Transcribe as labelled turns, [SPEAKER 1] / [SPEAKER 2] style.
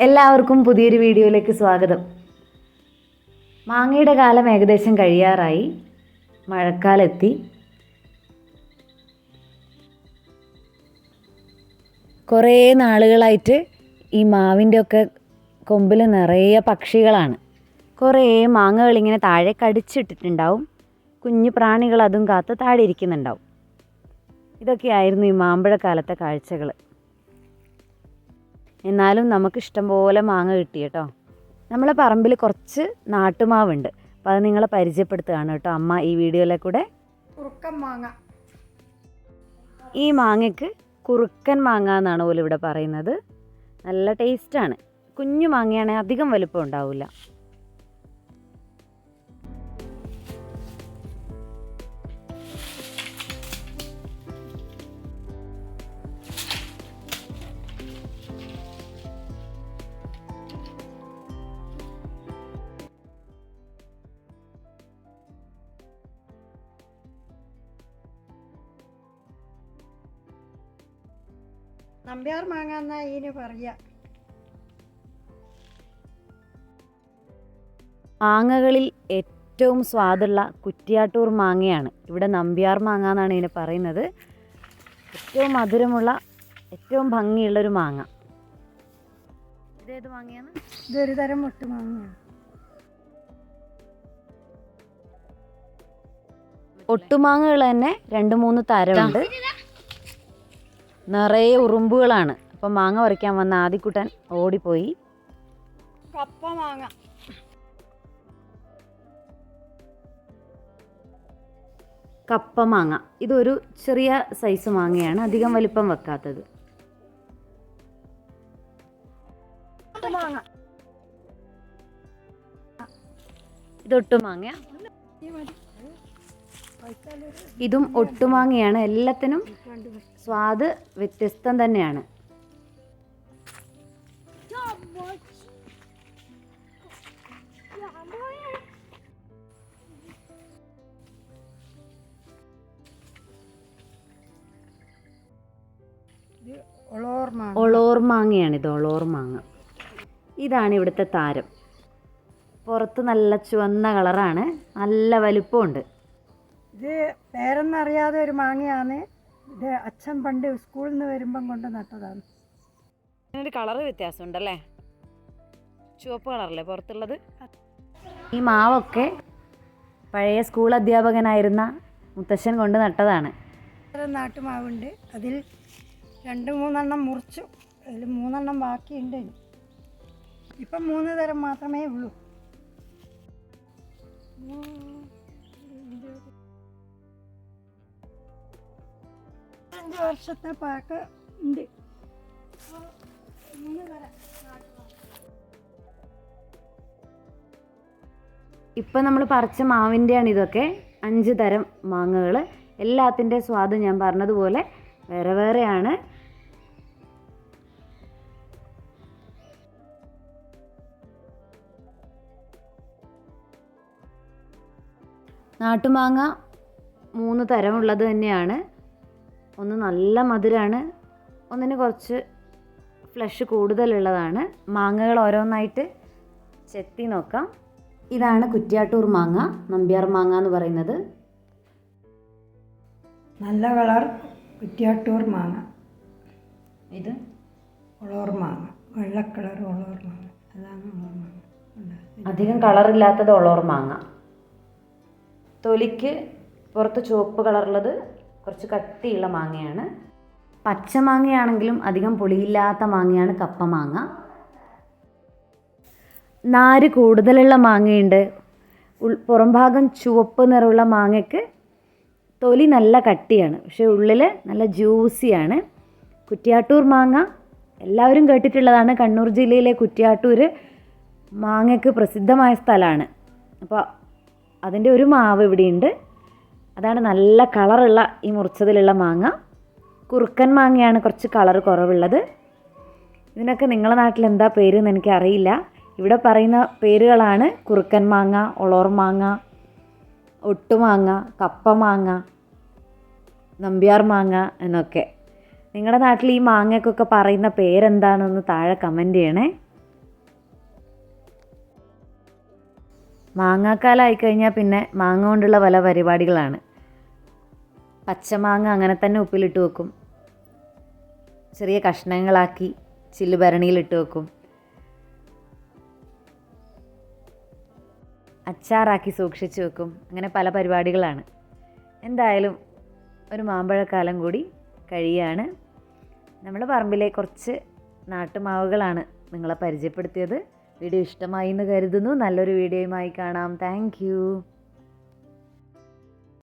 [SPEAKER 1] എല്ലാവർക്കും പുതിയൊരു വീഡിയോയിലേക്ക് സ്വാഗതം. മാങ്ങയുടെ കാലം ഏകദേശം കഴിയാറായി. മഴക്കാലെത്തി. കുറേ നാളുകളായിട്ട് ഈ മാവിന്റെ ഒക്കെ കൊമ്പിൽ നിറയെ പക്ഷികളാണ്. കുറേ മാങ്ങകൾ ഇങ്ങനെ താഴെ കടിച്ചിട്ടിട്ടുണ്ടാവും. കുഞ്ഞു പ്രാണികൾ അതും കാത്ത് താഴെ ഇരിക്കുന്നുണ്ടാവും. ഇതൊക്കെയായിരുന്നു ഈ മാമ്പഴക്കാലത്തെ കാഴ്ചകൾ എന്നാലും നമുക്ക് ഇഷ്ടം പോലെ മാങ്ങ കിട്ടി കേട്ടോ. നമ്മളെ പറമ്പിൽ കുറച്ച് നാട്ടുമാവുണ്ട്. അപ്പോൾ അത് നിങ്ങളെ പരിചയപ്പെടുത്തുകയാണ് കേട്ടോ. അമ്മ ഈ വീഡിയോയിലെ കൂടെ
[SPEAKER 2] കുറുക്കൻ മാങ്ങ.
[SPEAKER 1] ഈ മാങ്ങയ്ക്ക് കുറുക്കൻ മാങ്ങ എന്നാണ് പോലും ഇവിടെ പറയുന്നത്. നല്ല ടേസ്റ്റാണ് കുഞ്ഞു മാങ്ങയാണെങ്കിൽ അധികം വലുപ്പം ഉണ്ടാവില്ല
[SPEAKER 2] നമ്പ്യാർ മാങ്ങ എന്നാ ഇതിന് പറയാ.
[SPEAKER 1] മാങ്ങകളിൽ ഏറ്റവും സ്വാദുള്ള കുറ്റിയാട്ടൂർ മാങ്ങയാണ്. ഇവിടെ നമ്പ്യാർ മാങ്ങ എന്നാണ് ഇതിനെ പറയുന്നത്. ഏറ്റവും മധുരമുള്ള ഏറ്റവും ഭംഗിയുള്ള ഒരു മാങ്ങ ഇതേത് മാങ്ങയാണ്?
[SPEAKER 2] ഇതൊരു തരം ഒട്ടുമാങ്ങയാണ്
[SPEAKER 1] ഒട്ടുമാങ്ങകൾ തന്നെ രണ്ട് മൂന്ന് തരമുണ്ട്. നിറയെ ഉറുമ്പുകളാണ്. അപ്പം മാങ്ങ പറിക്കാൻ വന്ന ആദിക്കുട്ടൻ ഓടിപ്പോയി.
[SPEAKER 2] കപ്പ മാങ്ങ.
[SPEAKER 1] കപ്പ മാങ്ങ. ഇതൊരു ചെറിയ സൈസ് മാങ്ങയാണ്. അധികം വലിപ്പം വെക്കാത്തത്.
[SPEAKER 2] മാങ്ങ.
[SPEAKER 1] ഇത് ഒട്ടുമാങ്ങയാണ്. എല്ലാത്തിനും സ്വാദ് വ്യത്യസ്തം തന്നെയാണ്.
[SPEAKER 2] ഒളോർ മാങ്ങ.
[SPEAKER 1] ഒളോർ മാങ്ങയാണ് ഇത് ഒളോർ മാങ്ങ. ഇതാണ് ഇവിടുത്തെ താരം. പുറത്ത് നല്ല ചുവന്ന കളറാണ്. നല്ല വലിപ്പമുണ്ട്.
[SPEAKER 2] ഇത് പേരെന്നറിയാതെ ഒരു മാങ്ങയാണ്. ഇത് അച്ഛൻ പണ്ട് സ്കൂളിൽ നിന്ന് വരുമ്പം കൊണ്ട് നട്ടതാണ്.
[SPEAKER 1] ഇതിനൊരു കളർ വ്യത്യാസമുണ്ടല്ലേ? ചുവപ്പ് കളറല്ലേ പുറത്തുള്ളത്? ഈ മാവൊക്കെ പഴയ സ്കൂൾ അധ്യാപകനായിരുന്ന മുത്തശ്ശൻ കൊണ്ട് നട്ടതാണ്.
[SPEAKER 2] നാട്ടുമാവുണ്ട്. അതിൽ രണ്ട് മൂന്നെണ്ണം മുറിച്ചു. അതിൽ മൂന്നെണ്ണം ബാക്കിയുണ്ട്. ഇപ്പം മൂന്ന് തരം മാത്രമേ ഉള്ളൂ. അഞ്ച് വർഷത്തെ പാക്ക് ഉണ്ട്.
[SPEAKER 1] ഇപ്പം നമ്മൾ പറിച്ച മാവിന്റെയാണ് ഇതൊക്കെ. അഞ്ച് തരം മാങ്ങകൾ എല്ലാത്തിന്റെ സ്വാദ് ഞാൻ പറഞ്ഞതുപോലെ വേറെ വേറെയാണ്. നാട്ടുമാങ്ങ മൂന്ന് തരമുള്ളത് തന്നെയാണ്. ഒന്ന് നല്ല മധുരമാണ് ഒന്നിന് കുറച്ച് ഫ്ലഷ് കൂടുതലുള്ളതാണ്. മാങ്ങകൾ ഓരോന്നായിട്ട് ചെത്തി നോക്കാം. ഇതാണ് കുറ്റ്യാട്ടൂർ മാങ്ങ നമ്പ്യാർ മാങ്ങ എന്ന് പറയുന്നത്.
[SPEAKER 2] നല്ല കളർ കുറ്റ്യാട്ടൂർ മാങ്ങ.
[SPEAKER 1] ഇത്?
[SPEAKER 2] ഒളോർ മാങ്ങ. വെള്ള കളർ ഒളോർ മാങ്ങ. അതാണ് ഒളോർ മാങ്ങ.
[SPEAKER 1] അധികം കളറില്ലാത്തത് ഒളോർ മാങ്ങ. തൊലിക്ക് പുറത്ത് ചുവപ്പ് കളറുള്ളത് കുറച്ച് കട്ടിയുള്ള മാങ്ങയാണ്. പച്ച മാങ്ങയാണെങ്കിലും അധികം പുളിയില്ലാത്ത മാങ്ങയാണ് കപ്പ മാങ്ങ. നാര് കൂടുതലുള്ള മാങ്ങയുണ്ട്. പുറം ഭാഗം ചുവപ്പ് നിറമുള്ള മാങ്ങയ്ക്ക് തൊലി നല്ല കട്ടിയാണ്. പക്ഷേ ഉള്ളിൽ നല്ല ജ്യൂസിയാണ്. കുറ്റിയാട്ടൂർ മാങ്ങ എല്ലാവരും കേട്ടിട്ടുള്ളതാണ്. കണ്ണൂർ ജില്ലയിലെ കുറ്റിയാട്ടൂർ മാങ്ങയ്ക്ക് പ്രസിദ്ധമായ സ്ഥലമാണ്. അപ്പോൾ അതിന്റെ ഒരു മാവ് ഇവിടെയുണ്ട്. അതാണ് നല്ല കളറുള്ള ഈ മുറിച്ചതിലുള്ള മാങ്ങ. കുറുക്കൻ മാങ്ങയാണ് കുറച്ച് കളർ കുറവുള്ളത്. ഇതിനൊക്കെ നിങ്ങളുടെ നാട്ടിൽ എന്താ പേര് എന്ന് എനിക്കറിയില്ല ഇവിടെ പറയുന്ന പേരുകളാണ് കുറുക്കൻ മാങ്ങ ഒളോർ മാങ്ങ ഒട്ടുമാങ്ങ കപ്പ മാങ്ങ നമ്പ്യാർ മാങ്ങ എന്നൊക്കെ. നിങ്ങളുടെ നാട്ടിൽ ഈ മാങ്ങയ്ക്കൊക്കെ പറയുന്ന പേരെന്താണെന്ന് താഴെ കമന്റ് ചെയ്യണേ. മാങ്ങാക്കാലമായി കഴിഞ്ഞാൽ പിന്നെ മാങ്ങ കൊണ്ടുള്ള പല പരിപാടികളാണ്. പച്ചമാങ്ങ അങ്ങനെ തന്നെ ഉപ്പിലിട്ട് വെക്കും. ചെറിയ കഷ്ണങ്ങളാക്കി ചില്ല് ഭരണിയിലിട്ട് വെക്കും. അച്ചാറാക്കി സൂക്ഷിച്ചു വെക്കും. അങ്ങനെ പല പരിപാടികളാണ്. എന്തായാലും ഒരു മാമ്പഴക്കാലം കൂടി കഴിയാണ്. നമ്മൾ പറമ്പിലെ കുറച്ച് നാട്ടുമാവുകളാണ് നിങ്ങളെ പരിചയപ്പെടുത്തിയത്. വീഡിയോ ഇഷ്ടമായി എന്ന് കരുതുന്നു. നല്ലൊരു വീഡിയോയുമായി കാണാം. താങ്ക്